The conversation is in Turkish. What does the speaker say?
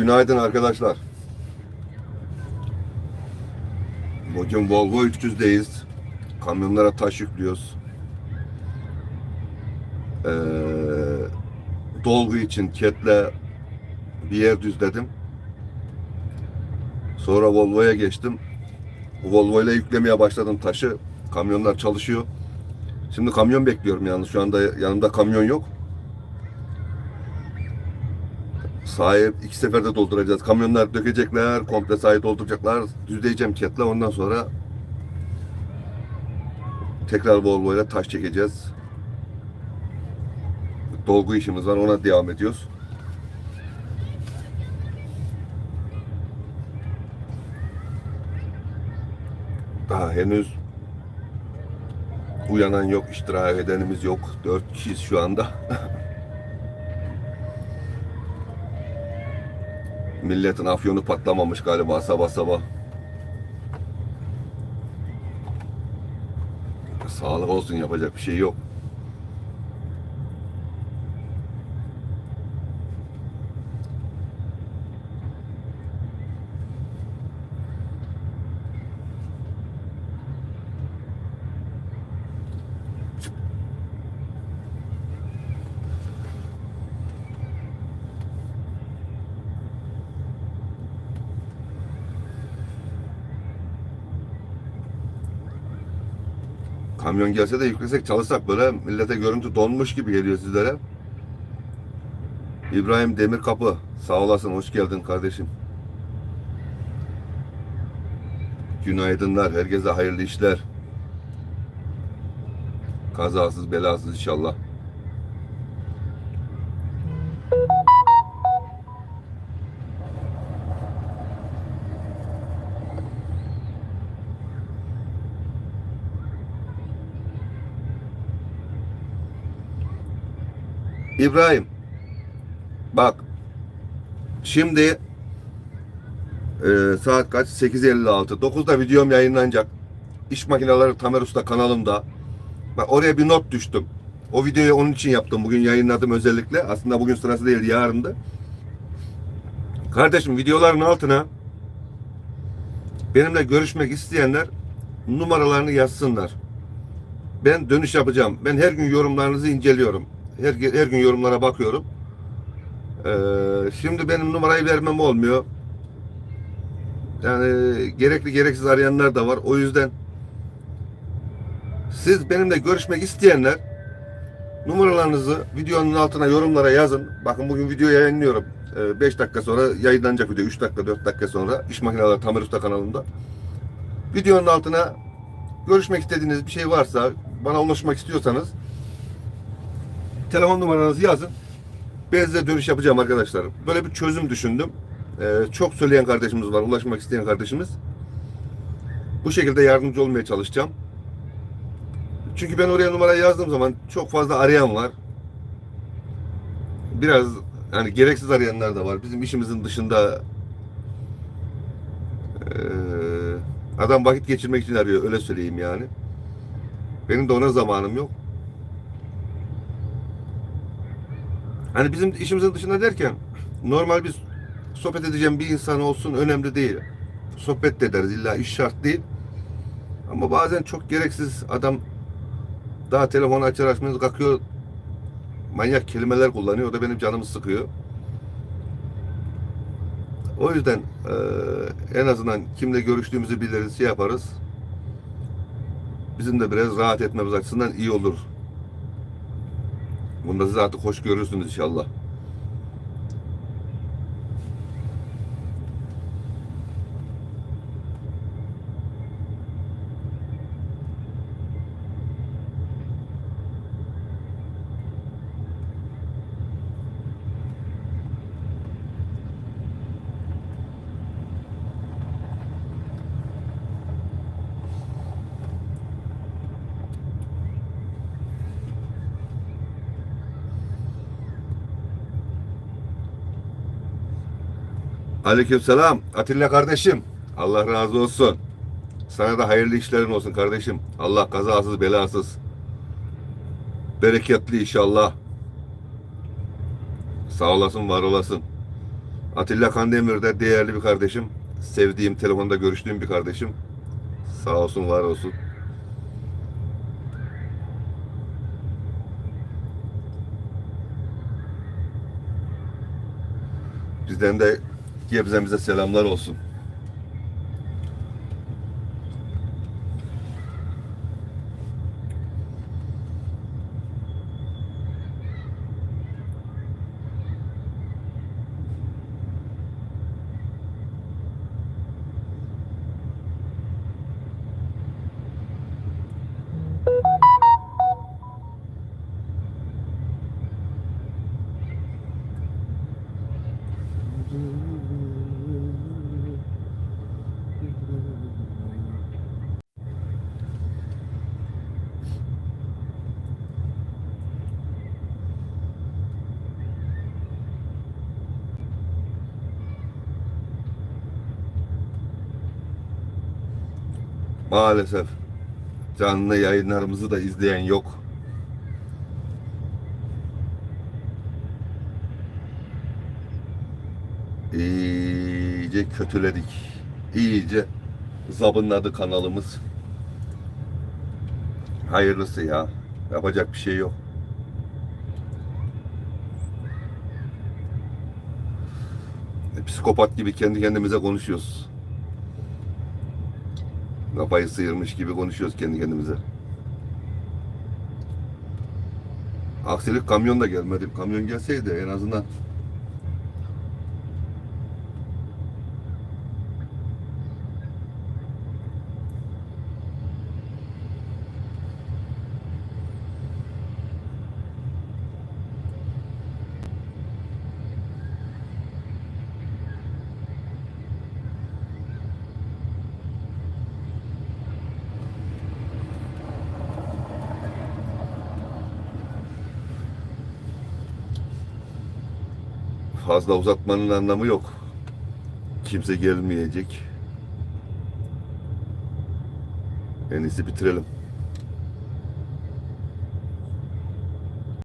Günaydın arkadaşlar. Bugün Volvo 300'deyiz. Kamyonlara taş yüklüyoruz. Ee, dolgu için ketle bir yer düzledim. Sonra Volvo'ya geçtim. Volvo ile yüklemeye başladım taşı. Kamyonlar çalışıyor. Şimdi kamyon bekliyorum yalnız şu anda yanımda kamyon yok. Sahip iki seferde dolduracağız. Kamyonlar dökecekler, komple sahayı dolduracaklar. Düzleyeceğim ketle ondan sonra tekrar Volvo ile taş çekeceğiz. Dolgu işimiz var ona devam ediyoruz. Daha henüz uyanan yok, iştirak edenimiz yok. Dört kişiyiz şu anda. Milletin afyonu patlamamış galiba sabah sabah. Sağlık olsun yapacak bir şey yok. Kamyon gelse de yüklesek çalışsak böyle millete görüntü donmuş gibi geliyor sizlere. İbrahim Demirkapı sağ olasın hoş geldin kardeşim. Günaydınlar herkese hayırlı işler. Kazasız belasız inşallah. İbrahim bak şimdi e, saat kaç? 8.56 9'da videom yayınlanacak. İş makineleri Tamer Usta kanalımda. Bak oraya bir not düştüm. O videoyu onun için yaptım. Bugün yayınladım özellikle. Aslında bugün sırası değil yarındı. Kardeşim videoların altına benimle görüşmek isteyenler numaralarını yazsınlar. Ben dönüş yapacağım. Ben her gün yorumlarınızı inceliyorum her, her gün yorumlara bakıyorum. Ee, şimdi benim numarayı vermem olmuyor. Yani gerekli gereksiz arayanlar da var. O yüzden siz benimle görüşmek isteyenler numaralarınızı videonun altına yorumlara yazın. Bakın bugün video yayınlıyorum. 5 dakika sonra yayınlanacak video. 3 dakika 4 dakika sonra İş Makineleri Tamer Usta kanalında. Videonun altına görüşmek istediğiniz bir şey varsa bana ulaşmak istiyorsanız telefon numaranızı yazın. Ben size dönüş yapacağım arkadaşlar. Böyle bir çözüm düşündüm. Ee, çok söyleyen kardeşimiz var, ulaşmak isteyen kardeşimiz. Bu şekilde yardımcı olmaya çalışacağım. Çünkü ben oraya numarayı yazdığım zaman çok fazla arayan var. Biraz yani gereksiz arayanlar da var. Bizim işimizin dışında ee, adam vakit geçirmek için arıyor öyle söyleyeyim yani. Benim de ona zamanım yok. Hani bizim işimizin dışında derken normal bir sohbet edeceğim bir insan olsun önemli değil. Sohbet de ederiz illa iş şart değil. Ama bazen çok gereksiz adam daha telefonu açar açmaz kalkıyor manyak kelimeler kullanıyor. O da benim canımı sıkıyor. O yüzden eee, en azından kimle görüştüğümüzü biliriz, şey yaparız. Bizim de biraz rahat etmemiz açısından iyi olur. Bunda siz artık hoş görürsünüz inşallah. Aleykümselam Atilla kardeşim. Allah razı olsun. Sana da hayırlı işlerin olsun kardeşim. Allah kazasız belasız. Bereketli inşallah. Sağ olasın, var olasın. Atilla Kandemir de değerli bir kardeşim. Sevdiğim, telefonda görüştüğüm bir kardeşim. Sağ olsun, var olsun. Bizden de Gebze'mize selamlar olsun. Maalesef canlı yayınlarımızı da izleyen yok. İyice kötüledik. İyice zabınladı kanalımız. Hayırlısı ya. Yapacak bir şey yok. Psikopat gibi kendi kendimize konuşuyoruz. Kafayı sıyırmış gibi konuşuyoruz kendi kendimize. Aksilik kamyon da gelmedi. Kamyon gelseydi en azından fazla uzatmanın anlamı yok. Kimse gelmeyecek. En iyisi bitirelim.